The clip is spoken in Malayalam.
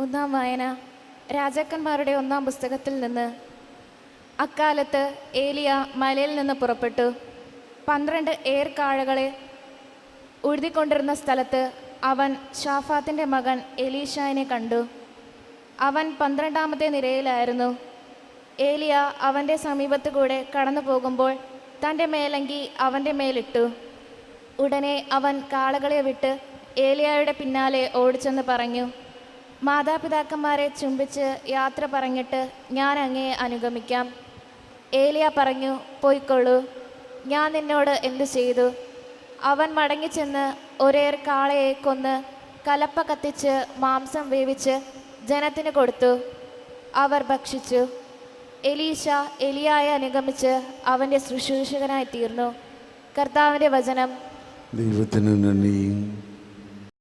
ഒന്നാം വായന. രാജാക്കന്മാരുടെ ഒന്നാം പുസ്തകത്തിൽ നിന്ന് അക്കാലത്ത് ഏലിയ മലയിൽ നിന്ന് പുറപ്പെട്ടു. പന്ത്രണ്ട് ഏർക്കാഴകളെ ഉഴുതിക്കൊണ്ടിരുന്ന സ്ഥലത്ത് അവൻ ഷാഫാത്തിന്റെ മകൻ എലീഷായിനെ കണ്ടു. അവൻ പന്ത്രണ്ടാമത്തെ നിരയിലായിരുന്നു. ഏലിയ അവന്റെ സമീപത്ത് കൂടെ കടന്നു പോകുമ്പോൾ തന്റെ മേലങ്കി അവന്റെ മേലിട്ടു. ഉടനെ അവൻ കാളകളെ വിട്ട് ഏലിയായുടെ പിന്നാലെ ഓടിച്ചെന്ന് പറഞ്ഞു. മാതാപിതാക്കന്മാരെ ചുംബിച്ച് യാത്ര പറഞ്ഞിട്ട് ഞാൻ അങ്ങയെ അനുഗമിക്കാം. ഏലിയ പറഞ്ഞു പോയിക്കൊള്ളൂ. ഞാൻ നിന്നോട് എന്തു ചെയ്തു? അവൻ മടങ്ങിച്ചെന്ന് ഒരേർ കാളയെ കൊന്ന് കലപ്പ കത്തിച്ച് മാംസം വേവിച്ച് ജനത്തിന് കൊടുത്തു. അവർ ഭക്ഷിച്ചു. എലീശ എലിയായെ അനുഗമിച്ച് അവന്റെ ശുശ്രൂഷകനായി തീർന്നു. കർത്താവിന്റെ വചനം. ദൈവത്തിന് നന്ദി